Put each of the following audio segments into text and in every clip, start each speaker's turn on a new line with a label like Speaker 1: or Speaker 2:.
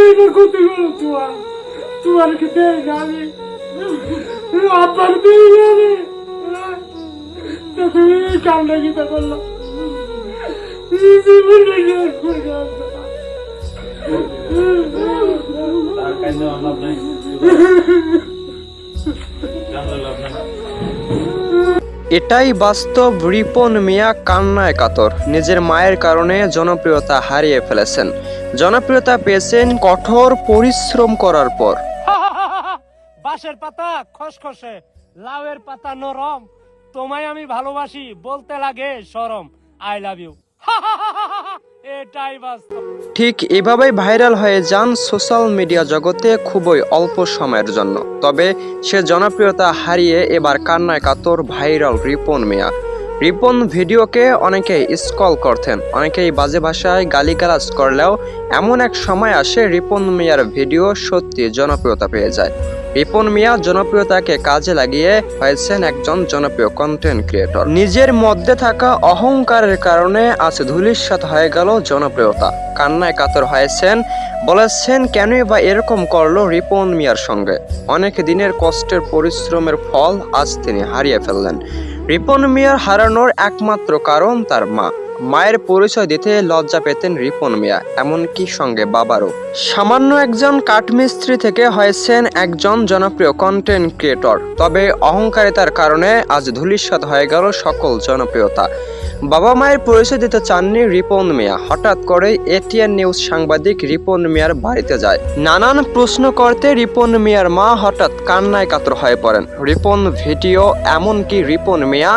Speaker 1: এইবার ক্ষতি করো তোমার। তোমার কি পেয়ে যাবে আব্বার পেয়ে যাবে তুমি এই কামটা করল?
Speaker 2: আর কাছে লাভ নাই।
Speaker 3: এটাই বাস্তব রিপন মিয়া কান্নায় কাতর। নিজের মায়ের কারণে জনপ্রিয়তা হারিয়ে ফেলেছেন। জনপ্রিয়তা পেয়েছেন কঠোর পরিশ্রম করার পর।
Speaker 4: বাঁশের পাতা খসখসে, লাউয়ের পাতা নরম। তোমায় আমি ভালোবাসি, বলতে লাগে সরম। আই লাভ ইউ
Speaker 3: ঠিক এভাবেই ভাইরাল হয়ে যান সোশ্যাল মিডিয়া জগতে খুবই অল্প সময়ের জন্য। তবে সে জনপ্রিয়তা হারিয়ে এবার কান্নায় কাতর ভাইরাল রিপন মিয়া। রিপন ভিডিওকে অনেকেই স্কল করতেন, অনেকেই বাজে ভাষায় গালিগালাজ করলেও এমন এক সময় আসে রিপন মিয়ার ভিডিও সত্যি জনপ্রিয়তা পেয়ে যায়। রিপন মিয়া জনপ্রিয়তাকে কাজে লাগিয়ে হয়েছেন একজন জনপ্রিয় কন্টেন্ট ক্রিয়েটর নিজের মধ্যে থাকা অহংকারের কারণে আজ ধুলিস্বাত হয়ে গেল জনপ্রিয়তা। কান্নায় কাতর হয়েছেন, বলেছেন, কেনই বা এরকম করল রিপন মিয়ার সঙ্গে? অনেক দিনের কষ্টের পরিশ্রমের ফল আজ তিনি হারিয়ে ফেললেন। রিপন মিয়ার হারানোর একমাত্র কারণ তার মা। মায়ের পরিচয় দিতে লজ্জা পেতেন রিপন মিয়া, এমনকি সঙ্গে বাবারও। সামান্য একজন কাঠমিস্ত্রি থেকে হয়েছেন একজন জনপ্রিয় কন্টেন্ট ক্রিয়েটর তবে অহংকারিতার কারণে আজ ধূলিসাৎ হয়ে গেল সকল জনপ্রিয়তা। বাবা মায়ের পরিচয় দিতে চাননি রিপন মিয়া। হঠাৎ করে এটিএন নিউজ সাংবাদিক রিপন মিয়ার বাড়িতে যায়। নানান প্রশ্ন করতে রিপন মিয়ার মা হঠাৎ কান্নায় কাতর হয়ে পড়েন। রিপন ভিডিও এমনকি রিপন মিয়া,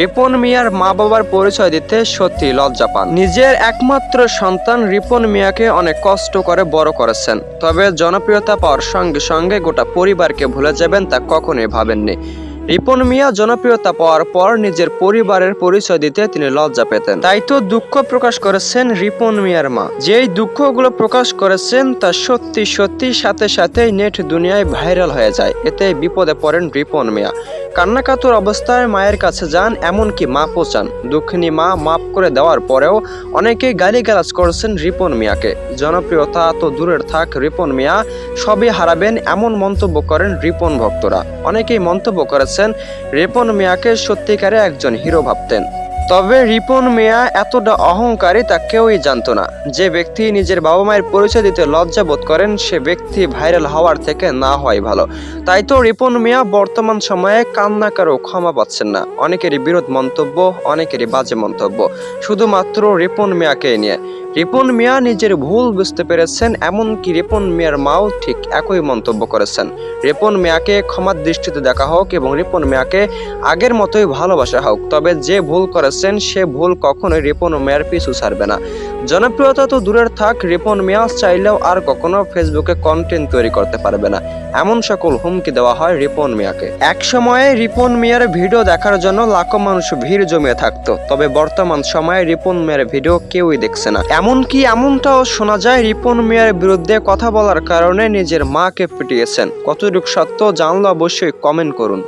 Speaker 3: রিপন মিয়ার মা বাবার পরিচয় দিতে সত্যি লজ্জা পান। নিজের একমাত্র সন্তান রিপন মিয়াকে অনেক কষ্ট করে বড় করেছেন। তবে জনপ্রিয়তা পাওয়ার সঙ্গে সঙ্গে গোটা পরিবারকে ভুলে যাবেন তা কখনোই ভাবেননি। রিপন মিয়া জনপ্রিয়তা পাওয়ার পর নিজের পরিবারের পরিচয় দিতে তিনি লজ্জা পেতেন। তাই তো দুঃখ প্রকাশ করেছেন রিপন মিয়ার মা। যেই দুঃখগুলো প্রকাশ করেছেন তা সত্যি সত্যি সাথে সাথেই নেট দুনিয়ায় ভাইরাল হয়ে যায়। এতে বিপদে পড়েন রিপন মিয়া কান্নাকাতুর অবস্থায় মায়ের কাছে যান, এমনকি মা পোচান দুঃখিনী মা মাফ করে দেওয়ার পরেও অনেকেই গালিগালাজ করছেন রিপন মিয়াকে জনপ্রিয়তা তো দূরের থাক রিপন মিয়া সবই হারাবেন, এমন মন্তব্য করেন রিপন ভক্তরা। অনেকেই মন্তব্য করেছেন রিপন মিয়াকে সত্যিকারে একজন হিরো ভাবতেন। তবে রিপন মিয়া এতটা অহংকারী তা কেউই জানতো না। যে ব্যক্তি নিজের বাবা মায়ের পরিচয় দিতে লজ্জা বোধ করেন, সে ব্যক্তি ভাইরাল হওয়ার থেকে না হওয়াই ভালো। তাই তো রিপন মিয়া বর্তমান সময়ে কান্নাকারও ক্ষমা পাচ্ছেন না। অনেকেরই বিরোধ মন্তব্য, অনেকেরই বাজে মন্তব্য। শুধুমাত্র রিপন মিয়াকে নিয়ে। রিপন মিয়া নিজের ভুল বুঝতে পেরেছেন, এমনকি রিপন মিয়ার মাও ঠিক একই মন্তব্য করেছেন। রিপন মিয়াকে ক্ষমার দৃষ্টিতে দেখা হোক এবং রিপন মিয়াকে আগের মতোই ভালোবাসা হোক, তবে যে ভুল করেছেন সে ভুল কখনোই রিপন মিয়ার পিছু ছাড়বে না। জনপ্রিয়তা তো দূরের থাক, রিপন মিয়া চাইলেও আর কখনো ফেসবুকে কন্টেন্ট তৈরি করতে পারবে না। এমন সকল হুমকি দেওয়া হয় রিপন মিয়াকে। এক সময়ে রিপন মিয়ার ভিডিও দেখার জন্য লাখো মানুষ ভিড় জমিয়ে থাকতো, তবে বর্তমান সময়ে রিপন মিয়ার ভিডিও কেউই দেখছে না। এমনকি এমনটাও শোনা যায়, রিপন মিয়ার বিরুদ্ধে কথা বলার কারণে নিজের মাকে পিটিয়েছেন। কতটুকু সত্য জানলে অবশ্যই কমেন্ট করুন।